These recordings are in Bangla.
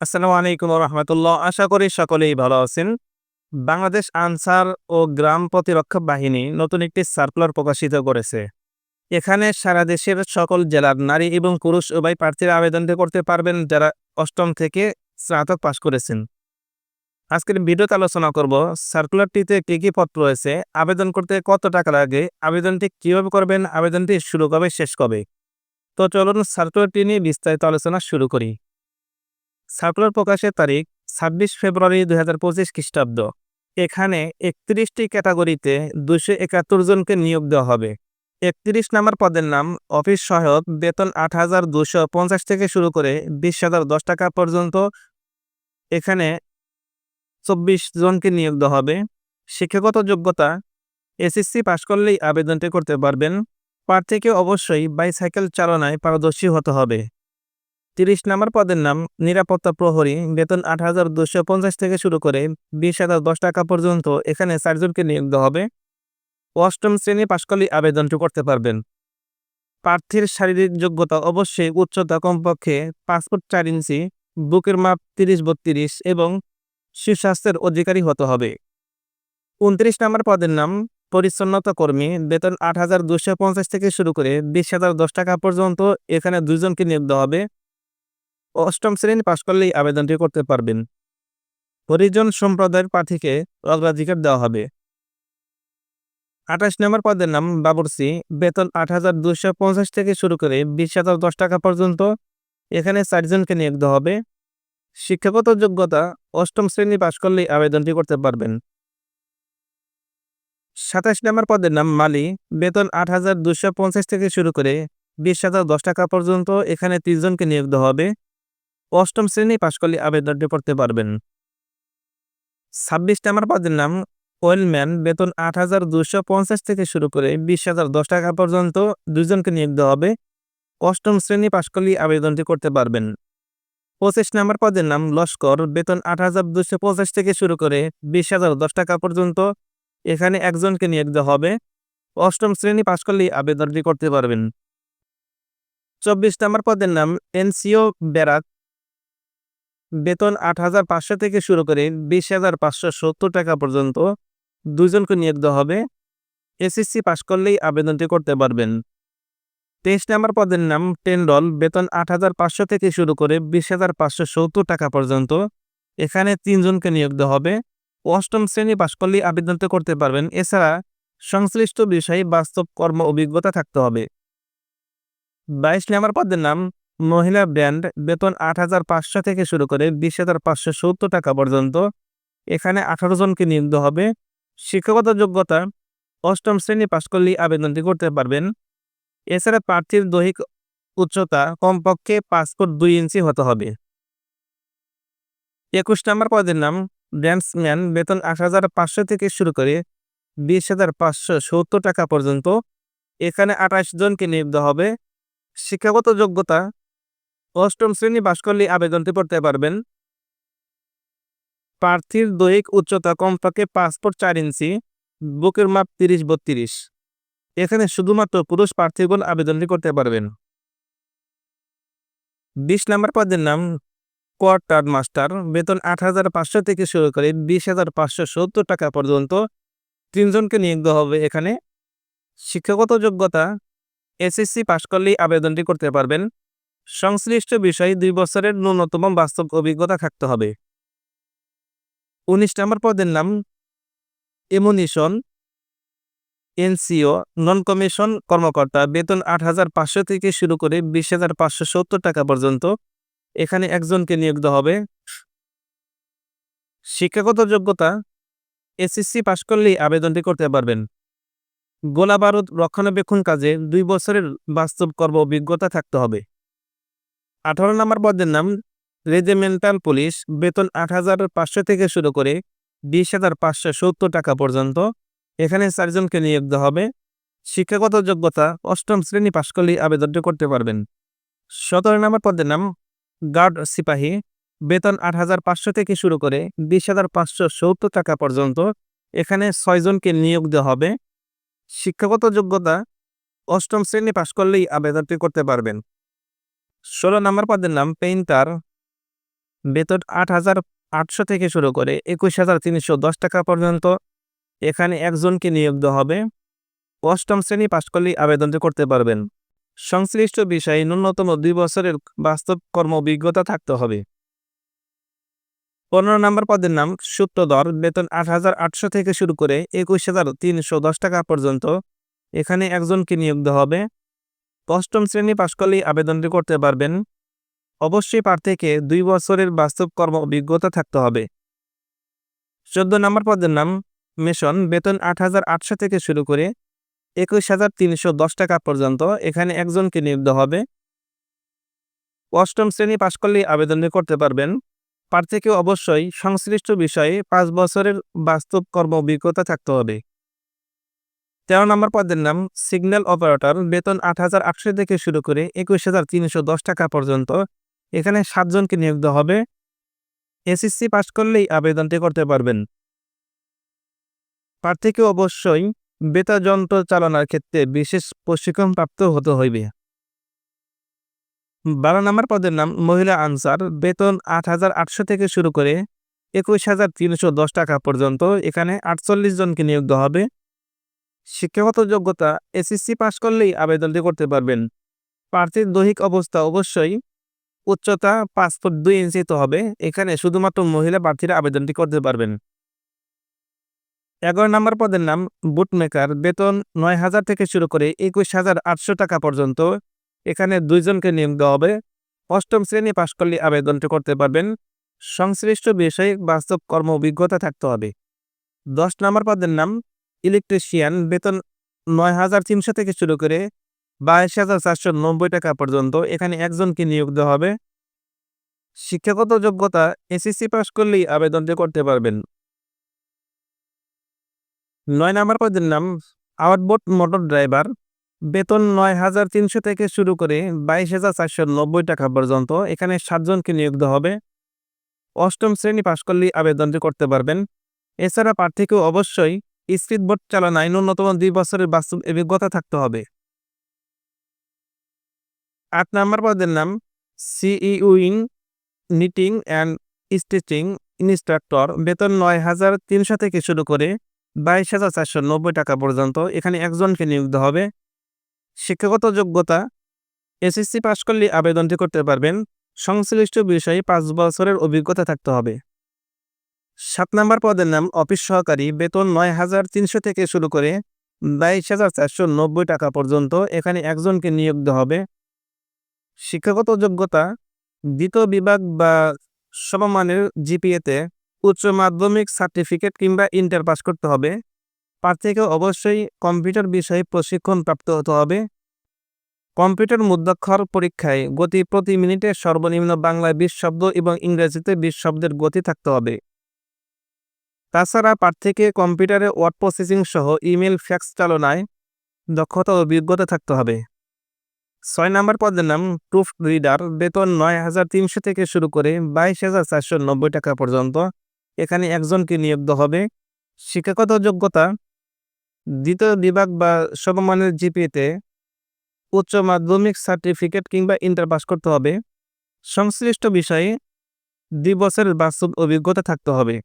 আসসালামু আলাইকুম রহমতুল্লাহ আশা করি সকলেই ভালো আছেন। বাংলাদেশ আনসার ও গ্রাম প্রতিরক্ষা বাহিনী নতুন একটি সার্কুলার প্রকাশিত করেছে। এখানে সারা দেশের সকল জেলার নারী এবং পুরুষ উভয় প্রার্থীরা আবেদন করতে পারবেন যারা অষ্টম থেকে স্নাতক পাশ করেছেন। আজকের ভিডিওতে আলোচনা করব, সার্কুলারটিতে কী কী পত্র রয়েছে, আবেদন করতে কত টাকা লাগে, আবেদনটি কীভাবে করবেন, আবেদনটি শুরু কবে, শেষ কবে? তো চলুন সার্কুলারটি নিয়ে বিস্তারিত আলোচনা শুরু করি। সার্কুলার প্রকাশের তারিখ ছাব্বিশ ফেব্রুয়ারি দুই হাজার পঁচিশ খ্রিস্টাব্দ। এখানে একত্রিশটি ক্যাটাগরিতে দুশো একাত্তর জনকে নিয়োগ দেওয়া হবে। একত্রিশ নাম্বার পদের নাম অফিস সহায়ক বেতন আট হাজার দুশো পঞ্চাশ থেকে শুরু করে বিশ হাজার দশ টাকা পর্যন্ত। এখানে চব্বিশ জনকে নিয়োগ দেওয়া হবে। শিক্ষাগত যোগ্যতা, এসএসসি পাশ করলেই আবেদনটি করতে পারবেন। প্রার্থীকে অবশ্যই বাইসাইকেল চালনায় পারদর্শী হতে হবে। তিরিশ নম্বর পদের নাম, নিরাপত্তা প্রহরী, বেতন আট হাজার দুশো পঞ্চাশ থেকে শুরু করে বিশ হাজার দশ টাকা পর্যন্ত এখানে চারজনকে নিয়োগ দেওয়া হবে। অষ্টম শ্রেণি পাশ করলেই আবেদনটি করতে পারবেন। প্রার্থীর শারীরিক যোগ্যতা অবশ্যই উচ্চতা কমপক্ষে পাঁচ ফুট চার ইঞ্চি, বুকের মাপ তিরিশ বত্রিশ এবং সুস্বাস্থ্যের অধিকারী হতে হবে। উনত্রিশ নম্বর পদের নাম, পরিচ্ছন্নতা কর্মী, বেতন আট হাজার দুশো পঞ্চাশ থেকে শুরু করে বিশ হাজার দশ টাকা পর্যন্ত এখানে দুজনকে নিয়োগ দেওয়া হবে। অষ্টম শ্রেণি পাশ করলেই আবেদনটি করতে পারবেন। হরিজন সম্প্রদায়ের প্রার্থীকে অগ্রাধিকার দেওয়া হবে। আঠাশ নম্বর পদের নাম বাবুরসি বেতন আট হাজার দুশো পঞ্চাশ থেকে শুরু করে বিশ হাজার দশ টাকা পর্যন্ত এখানে চারজনকে নিয়োগ দেওয়া হবে। শিক্ষাগত যোগ্যতা অষ্টম শ্রেণি পাশ করলেই আবেদনটি করতে পারবেন। সাতাশ নম্বর পদের নাম মালি। বেতন আট হাজার দুশো পঞ্চাশ থেকে শুরু করে বিশ হাজার দশ টাকা পর্যন্ত এখানে তিনজনকে নিয়োগ দেওয়া হবে। অষ্টম শ্রেণি পাশ করলে আবেদনটি করতে পারবেন। ছাব্বিশ নম্বর পদের নাম ওয়েলম্যান। বেতন আট হাজার দুশো পঞ্চাশ থেকে শুরু করে বিশ হাজার দশ টাকা পর্যন্ত দুজনকে নিয়োগ দেওয়া হবে। অষ্টম শ্রেণি পাশ করলেই আবেদনটি করতে পারবেন। পঁচিশ নম্বর পদের নাম লস্কর। বেতন আট হাজার দুশো পঞ্চাশ থেকে শুরু করে বিশ হাজার দশ টাকা পর্যন্ত এখানে একজনকে নিয়োগ দেওয়া হবে। অষ্টম শ্রেণি পাশ করলেই আবেদনটি করতে পারবেন। চব্বিশ নম্বর পদের নাম এনসিও ব্যারাক। বেতন আট হাজার পাঁচশো থেকে শুরু করে বিশ হাজার পাঁচশো সত্তর টাকা পর্যন্ত দুজনকে নিয়োগ দেওয়া হবে। এসএসসি পাশ করলেই আবেদনটি করতে পারবেন। তেইশ নম্বর পদের নাম টেন্ডল, বেতন আট হাজার পাঁচশো থেকে শুরু করে বিশ হাজার পাঁচশো সত্তর টাকা পর্যন্ত। এখানে তিনজনকে নিয়োগ দেওয়া হবে। অষ্টম শ্রেণি পাশ করলেই আবেদনটি করতে পারবেন। এছাড়া সংশ্লিষ্ট বিষয়ে বাস্তব কর্ম অভিজ্ঞতা থাকতে হবে। বাইশ নম্বর পদের নাম মহিলা ব্যান্ড বেতন আট হাজার পাঁচশো থেকে শুরু করে বিশ হাজার পাঁচশো সত্তর টাকা পর্যন্ত। এখানে আঠারো জনকে নিয়োগ হবে। শিক্ষাগত যোগ্যতা অষ্টম শ্রেণি পাশ করলেই আবেদনটি করতে পারবেন। এছাড়া প্রার্থীর দৈহিক উচ্চতা কমপক্ষে পাঁচ ফুট দুই ইঞ্চি হতে হবে। একুশ নম্বর পদের নাম ড্যান্সম্যান বেতন আট হাজার পাঁচশো থেকে শুরু করে বিশ হাজার পাঁচশো সত্তর টাকা পর্যন্ত। এখানে আঠাশ জনকে নিয়োগ হবে। শিক্ষাগত যোগ্যতা অষ্টম শ্রেণি পাশ করলে আবেদনটি করতে পারবেন। প্রার্থীর দৈহিক উচ্চতা কমপক্ষে পাঁচ ফুট চার ইঞ্চি, বুকের মাপ তিরিশ বত্রিশ। এখানে শুধুমাত্র পুরুষ প্রার্থীগণ আবেদনটি করতে পারবেন। বিশ নম্বর পদের নাম, কোয়ার্টার মাস্টার। বেতন আট হাজার পাঁচশো থেকে শুরু করে বিশ হাজার পাঁচশো সত্তর টাকা পর্যন্ত তিনজনকে নিয়োগ হবে এখানে। শিক্ষাগত যোগ্যতা, এসএসসি পাশ করলেই আবেদনটি করতে পারবেন। সংশ্লিষ্ট বিষয়ে দুই বছরের ন্যূনতম বাস্তব অভিজ্ঞতা থাকতে হবে। উনিশ নম্বর পদের নাম এমুনিশন এনসিও নন কমিশন কর্মকর্তা, বেতন আট হাজার পাঁচশো থেকে শুরু করে বিশ হাজার পাঁচশো সত্তর টাকা পর্যন্ত। এখানে একজনকে নিয়োগ হবে। শিক্ষাগত যোগ্যতা, এসএসসি পাশ করলেই আবেদনটি করতে পারবেন। গোলা বারুদ রক্ষণাবেক্ষণ কাজে দুই বছরের বাস্তব কর্ম অভিজ্ঞতা থাকতে হবে। আঠারো নম্বর পদের নাম রেজিমেন্টাল পুলিশ, বেতন আট হাজার পাঁচশো থেকে শুরু করে বিশ হাজার পাঁচশো সত্তর টাকা পর্যন্ত। এখানে চারজনকে নিয়োগ দেওয়া হবে। শিক্ষাগত যোগ্যতা অষ্টম শ্রেণি পাশ করলেই আবেদনটি করতে পারবেন। সতেরো নম্বর পদের নাম গার্ড সিপাহী, বেতন আট হাজার পাঁচশো থেকে শুরু করে বিশ হাজার পাঁচশো সত্তর টাকা পর্যন্ত। এখানে ছয়জনকে নিয়োগ দেওয়া হবে। শিক্ষাগত যোগ্যতা অষ্টম শ্রেণি পাশ করলেই আবেদনটি করতে পারবেন। ষোলো নম্বর পদের নাম পেইন্টার। বেতন আট হাজার আটশো থেকে শুরু করে একুশ হাজার তিনশো দশ টাকা পর্যন্ত। এখানে একজনকে নিয়োগ দেওয়া হবে। অষ্টম শ্রেণি পাশ করলেই আবেদনটি করতে পারবেন। সংশ্লিষ্ট বিষয়ে ন্যূনতম দুই বছরের বাস্তব কর্ম অভিজ্ঞতা থাকতে হবে। পনেরো নম্বর পদের নাম সূত্রধর। বেতন আট হাজার আটশো থেকে শুরু করে একুশ হাজার তিনশো দশ টাকা পর্যন্ত। এখানে একজনকে নিয়োগ দেওয়া হবে। অষ্টম শ্রেণি পাশ করলেই আবেদনটি করতে পারবেন। অবশ্যই প্রার্থীকে দুই বছরের বাস্তব কর্ম অভিজ্ঞতা থাকতে হবে। চোদ্দ নম্বর পদের নাম, মিশন, বেতন আট হাজার আটশো থেকে শুরু করে একুশ হাজার তিনশো দশ টাকা পর্যন্ত এখানে একজনকে নিয়োগ হবে। অষ্টম শ্রেণি পাশ করলেই আবেদনটি করতে পারবেন। প্রার্থীকে অবশ্যই সংশ্লিষ্ট বিষয়ে পাঁচ বছরের বাস্তব কর্ম অভিজ্ঞতা থাকতে হবে। তেরো নম্বর পদের নাম সিগন্যাল অপারেটর। বেতন আট হাজার আটশো থেকে শুরু করে একুশ হাজার তিনশো দশ টাকা পর্যন্ত। এখানে সাতজনকে নিয়োগ দেওয়া হবে। এসএসসি পাশ করলেই আবেদনটি করতে পারবেন। প্রার্থীকে অবশ্যই বেতার যন্ত্র চালনার ক্ষেত্রে বিশেষ প্রশিক্ষণ প্রাপ্ত হতে হইবে। বারো নম্বর পদের নাম মহিলা আনসার। বেতন আট হাজার আটশো থেকে শুরু করে একুশ হাজার তিনশো দশ টাকা পর্যন্ত। এখানে আটচল্লিশ জনকে নিয়োগ দেওয়া হবে। শিক্ষাগত যোগ্যতা এসএসসি পাশ করলেই আবেদনটি করতে পারবেন। প্রার্থীর দৈহিক অবস্থা অবশ্যই উচ্চতা পাঁচ ফুট দুই ইঞ্চিতে হবে, এখানে শুধুমাত্র মহিলা প্রার্থীরা আবেদনটি করতে পারবেন। এগারো নম্বর পদের নাম বুটমেকার। বেতন নয় হাজার থেকে শুরু করে একুশ হাজার আটশো টাকা পর্যন্ত। এখানে দুইজনকে নিয়োগ দেওয়া হবে। অষ্টম শ্রেণি পাশ করলে আবেদনটি করতে পারবেন। সংশ্লিষ্ট বিষয়ে বাস্তব কর্ম অভিজ্ঞতা থাকতে হবে। দশ নম্বর পদের নাম ইলেকট্রিশিয়ান বেতন নয় হাজার তিনশো থেকে শুরু করে বাইশ হাজার চারশো নব্বই টাকা পর্যন্ত এখানে একজনকে নিয়োগ দেওয়া হবে। শিক্ষাগত যোগ্যতা এসএসসি পাশ করলেই আবেদনটি করতে পারবেন। নয় নম্বর পদের নাম আউটবোট মোটর ড্রাইভার। বেতন নয় হাজার তিনশো থেকে শুরু করে বাইশ হাজার চারশো নব্বই টাকা পর্যন্ত এখানে সাতজনকে নিয়োগ দেওয়া হবে। অষ্টম শ্রেণি পাশ করলেই আবেদনটি করতে পারবেন। এছাড়া প্রার্থীকেও অবশ্যই স্পিডবোট চালনায় ন্যূনতম দুই বছরের বাস্তব অভিজ্ঞতা থাকতে হবে। আট নম্বর পদের নাম sewing knitting and stitching instructor. বেতন নয় হাজার তিনশো থেকে শুরু করে বাইশ হাজার চারশো নব্বই টাকা পর্যন্ত। এখানে একজনকে নিয়োগ হবে। শিক্ষাগত যোগ্যতা, এসএসসি পাশ করলে আবেদনটি করতে পারবেন। সংশ্লিষ্ট বিষয়ে পাঁচ বছরের অভিজ্ঞতা থাকতে হবে। সাত নম্বর পদের নাম অফিস সহকারী বেতন নয় হাজার তিনশো থেকে শুরু করে বাইশ হাজার চারশো নব্বই টাকা পর্যন্ত এখানে একজনকে নিয়োগ হবে। শিক্ষাগত যোগ্যতা দ্বিতীয় বিভাগ বা সমমানের জিপিএতে উচ্চ মাধ্যমিক সার্টিফিকেট কিংবা ইন্টার পাস করতে হবে। প্রার্থীকে অবশ্যই কম্পিউটার বিষয়ে প্রশিক্ষণ প্রাপ্ত হতে হবে। কম্পিউটার মুদ্রাক্ষর পরীক্ষায় গতি প্রতি মিনিটে সর্বনিম্ন বাংলায় বিশ শব্দ এবং ইংরেজিতে বিশ শব্দের গতি থাকতে হবে। তাছাড়া প্রার্থীকে কম্পিউটারে ওয়ার্ড প্রসেসিং সহ ইমেল ফ্যাক্স চালনায় দক্ষতা ও অভিজ্ঞতা থাকতে হবে। ছয় নম্বর পদের নাম, প্রুফ রিডার। বেতন নয় হাজার তিনশো থেকে শুরু করে বাইশ হাজার চারশো নব্বই টাকা পর্যন্ত। এখানে একজনকে নিয়োগ হবে। শিক্ষাগত যোগ্যতা, দ্বিতীয় বিভাগ বা সমমানের জিপিএতে উচ্চ মাধ্যমিক সার্টিফিকেট কিংবা ইন্টার পাস করতে হবে। সংশ্লিষ্ট বিষয়ে দুই বছরের বাস্তব অভিজ্ঞতা থাকতে হবে।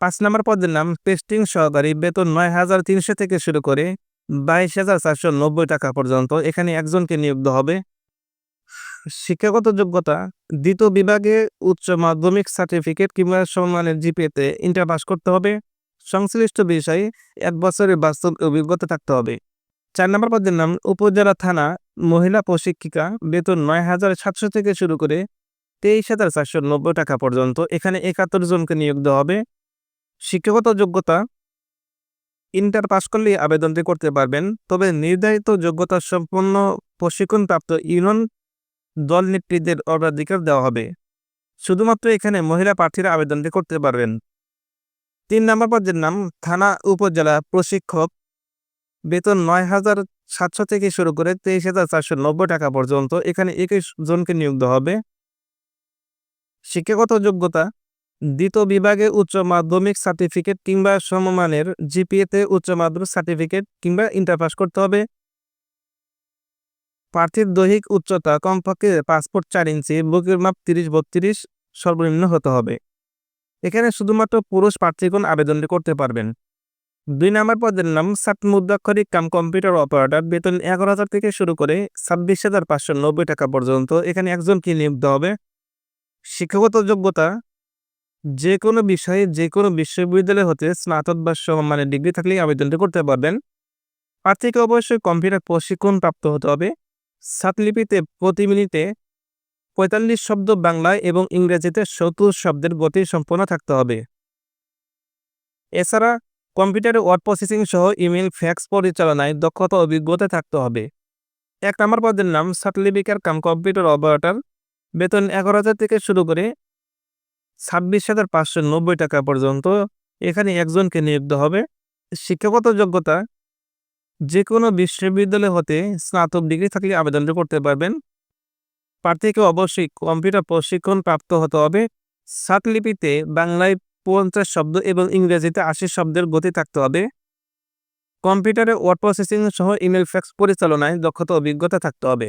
পাঁচ নম্বর পদের নাম টেস্টিং সহকারী বেতন নয় হাজার তিনশো থেকে শুরু করে বাইশ হাজার চারশো নব্বই টাকা পর্যন্ত এখানে একজনকে নিয়োগ হবে। শিক্ষাগত যোগ্যতা, দ্বিতীয় বিভাগে উচ্চ মাধ্যমিক সার্টিফিকেট কিংবা সম্মানের জিপিএতে ইন্টার পাস করতে হবে। সংশ্লিষ্ট বিষয়ে এক বছরের বাস্তব অভিজ্ঞতা থাকতে হবে। চার নম্বর পদের নাম উপজেলা থানা মহিলা প্রশিক্ষিকা, বেতন নয় হাজার সাতশো থেকে শুরু করে তেইশ হাজার চারশো নব্বই টাকা পর্যন্ত এখানে একাত্তর জনকে নিয়োগ দেওয়া হবে। শিক্ষাগত যোগ্যতা ইন্টার পাস করলেই আবেদনটি করতে পারবেন। তবে নির্ধারিত যোগ্যতা সম্পন্ন প্রশিক্ষণপ্রাপ্ত ইউনিয়ন দল নেত্রীদের অগ্রাধিকার দেওয়া হবে। শুধুমাত্র এখানে মহিলা প্রার্থীরা আবেদনটি করতে পারবেন। তিন নম্বর পদের নাম, থানা উপজেলা প্রশিক্ষক। বেতন নয় হাজার সাতশো থেকে শুরু করে তেইশ হাজার চারশো নব্বই টাকা পর্যন্ত। এখানে একুশ জনকে নিয়োগ দেওয়া হবে। শিক্ষাগত যোগ্যতা দ্বিতীয় বিভাগে উচ্চ মাধ্যমিক সার্টিফিকেট কিংবা সমমানের জিপিএতে উচ্চ মাধ্যমিক সার্টিফিকেট কিংবা ইন্টার পাস করতে হবে। প্রার্থীর দৈহিক উচ্চতা কমপক্ষে পাসপোর্ট চার ইঞ্চি, বুকের মাপ তিরিশ বত্রিশ, সর্বনিম্ন হতে হবে। এখানে শুধুমাত্র পুরুষ প্রার্থীগণ আবেদনটি করতে পারবেন। দুই নম্বর পদের নাম সাত মুদ্রাক্ষরিক কাম কম্পিউটার অপারেটর। বেতন এগারো হাজার থেকে শুরু করে ছাব্বিশ হাজার পাঁচশো নব্বই টাকা পর্যন্ত এখানে একজনকে নিয়োগ দেওয়া হবে। শিক্ষাগত যোগ্যতা যে কোনো বিষয়ে যে কোনো বিশ্ববিদ্যালয় হতে স্নাতক বা সমমানের ডিগ্রি থাকলেই আবেদনটি করতে পারবেন। প্রার্থীকে অবশ্যই কম্পিউটার প্রশিক্ষণ প্রাপ্ত হতে হবে। সাতলিপিতে প্রতি মিনিটে পঁয়তাল্লিশ শব্দ বাংলায় এবং ইংরেজিতে সত্তর শব্দের গতি সম্পন্ন থাকতে হবে। এছাড়া কম্পিউটারে ওয়ার্ড প্রসেসিং সহ ইমেল ফ্যাক্স পরিচালনায় দক্ষতা অভিজ্ঞতা থাকতে হবে। এক নম্বর পদের নাম সার্টিফিকার কাম কম্পিউটার অপারেটর। বেতন এগারো হাজার থেকে শুরু করে ছাব্বিশ হাজার পাঁচশো নব্বই টাকা পর্যন্ত এখানে একজনকে নিযুক্ত হবে। শিক্ষাগত যোগ্যতা যে কোনো বিশ্ববিদ্যালয় হতে স্নাতক ডিগ্রি থাকলে আবেদনটি করতে পারবেন। প্রার্থীকে অবশ্যই কম্পিউটার প্রশিক্ষণ প্রাপ্ত হতে হবে। সাতলিপিতে বাংলায় পঞ্চাশ শব্দ এবং ইংরেজিতে আশি শব্দের গতি থাকতে হবে। কম্পিউটারে ওয়ার্ড প্রসেসিং সহ ইমেল, ফ্যাক্স পরিচালনায় দক্ষতা অভিজ্ঞতা থাকতে হবে।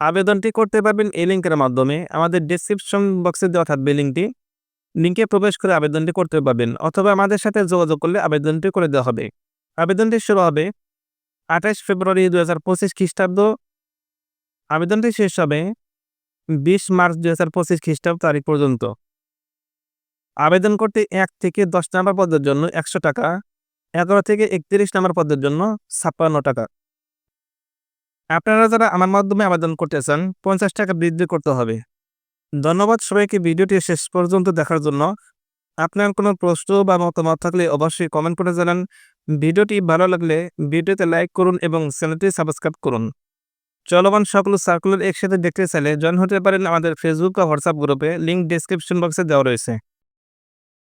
আবেদনটি করতে পারবেন এই লিঙ্কের মাধ্যমে। আমাদের ডিসক্রিপশন বক্সে দেওয়া থাকবে লিঙ্কটি। লিঙ্কে প্রবেশ করে আবেদনটি করতে পারবেন অথবা আমাদের সাথে যোগাযোগ করলে আবেদনটি করে দেওয়া হবে। আবেদনটি শুরু হবে আঠাশ ফেব্রুয়ারি দু হাজার পঁচিশ খ্রিস্টাব্দ। আবেদনটি শেষ হবে বিশ মার্চ দু হাজার পঁচিশ খ্রিস্টাব্দ তারিখ পর্যন্ত। আবেদন করতে এক থেকে দশ নম্বর পদের জন্য একশো টাকা, এগারো থেকে একত্রিশ নম্বর পদের জন্য ছাপ্পান্ন টাকা। আপনারা যারা আমার মাধ্যমে আবেদন করতে চান পঞ্চাশ টাকা বৃদ্ধি করতে হবে। ধন্যবাদ সবাইকে ভিডিওটি শেষ পর্যন্ত দেখার জন্য। আপনার কোনো প্রশ্ন বা মতামত থাকলে অবশ্যই কমেন্ট করে জানান। ভিডিওটি ভালো লাগলে ভিডিওতে লাইক করুন এবং চ্যানেলটি সাবস্ক্রাইব করুন। চলমান সকল সার্কুলার একসাথে দেখতে চাইলে জয়েন হতে পারেন আমাদের ফেসবুক বা হোয়াটসঅ্যাপ গ্রুপে লিঙ্ক ডিসক্রিপশন বক্সে দেওয়া রয়েছে।